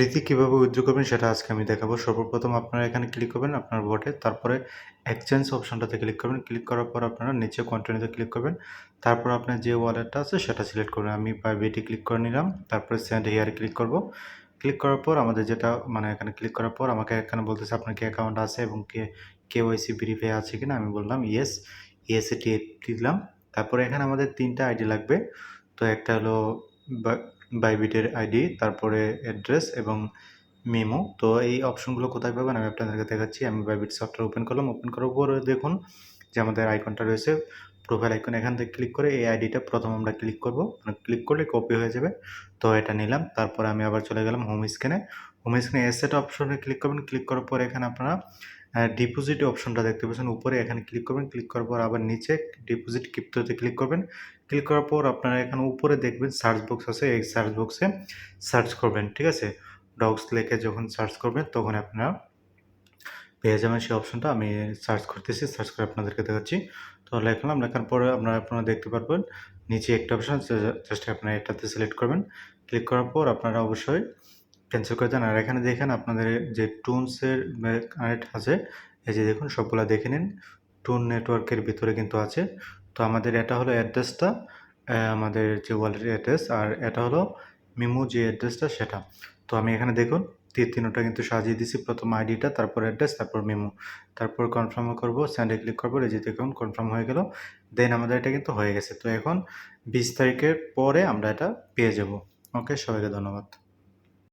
ফ্রিতে কীভাবে উইথড্র করবেন সেটা আজকে আমি দেখাবো। সর্বপ্রথম আপনারা এখানে ক্লিক করবেন আপনার বোটে তারপরে এক্সচেঞ্জ অপশনটাতে ক্লিক করবেন। ক্লিক করার পর আপনারা নিচে কন্টিনিউতে ক্লিক করবেন। তারপর আপনার যে ওয়ালেটটা আছে সেটা সিলেক্ট করবেন। আমি প্রাইভেটে ক্লিক করে নিলাম, তারপরে সেন্ড হেয়ারে ক্লিক করব। ক্লিক করার পর আমাদের যেটা মানে এখানে ক্লিক করার পর আমাকে এখানে বলতেছে আপনার কি অ্যাকাউন্ট আছে এবং কে কেওয়াইসি ভেরিফাই আছে কিনা? আমি বললাম ইয়েস ইয়েসে দিলাম। তারপরে এখানে আমাদের তিনটা আইডি লাগবে। তো একটা হলো বাইবিটের আইডি তারপরে অ্যাড্রেস এবং মেমো তো এই অপশনগুলো কোথায় পাবেন? আমি আপনাদেরকে দেখাচ্ছি। আমি বাইবিট সফটওয়্যার ওপেন করলাম। ওপেন করার পরে দেখুন, যে আমাদের আইকনটা রয়েছে প্রোফাইল আইকন এখান থেকে ক্লিক করে এই আইডিটা প্রথম আমরা ক্লিক করব। মানে ক্লিক করলে কপি হয়ে যাবে। তো এটা নিলাম। তারপরে আমি আবার চলে গেলাম হোম স্ক্রিনে হোম স্ক্রিনে এসেট অপশনে ক্লিক করবেন। ক্লিক করার পর এখানে আপনারা ডিপোজিট অপশনটা দেখতে পাচ্ছেন। উপরে এখানে ক্লিক করবেন ক্লিক করার পর আবার নিচে ডিপোজিট ক্রিপ্টোতে ক্লিক করবেন। ক্লিক করার পর আপনারা এখানে উপরে দেখবেন সার্চ বক্স আছে, এই সার্চ বক্সে সার্চ করবেন, ঠিক আছে? ডগস লেখে যখন সার্চ করবেন, তখন আপনারা পেয়ে যাবেন সেই অপশনটা আমি সার্চ করতেছি সার্চ করে আপনাদেরকে দেখাচ্ছি। তো লেখলাম, লেখার পরে আপনারা আপনারা দেখতে পারবেন, নিচে একটা অপশন জাস্ট আপনারা এটাতে সিলেক্ট করবেন। ক্লিক করার পর আপনারা অবশ্যই ক্যান্সেল করে দেন। আর এখানে দেখেন আপনাদের যে টুনসের কানেক্ট আছে, এই যে দেখুন সবগুলো দেখে নিন। টুন নেটওয়ার্কের ভিতরে কিন্তু আছে। তো আমাদের এটা হলো অ্যাড্রেসটা আমাদের যে ওয়ালেটের অ্যাড্রেস আর এটা হলো মিমো যে অ্যাড্রেসটা সেটা। তো আমি এখানে দেখুন, তিন, তিনটা কিন্তু সাজিয়ে দিছি প্রথম আইডিটা তারপর অ্যাড্রেস তারপর মেমো তারপর কনফার্ম করব স্যান্ডে ক্লিক করব যে দেখুন কনফার্ম হয়ে গেল। দেন আমাদের এটা কিন্তু হয়ে গেছে। তো এখন বিশ তারিখের পরে আমরা এটা পেয়ে যাব। ওকে সবাইকে ধন্যবাদ।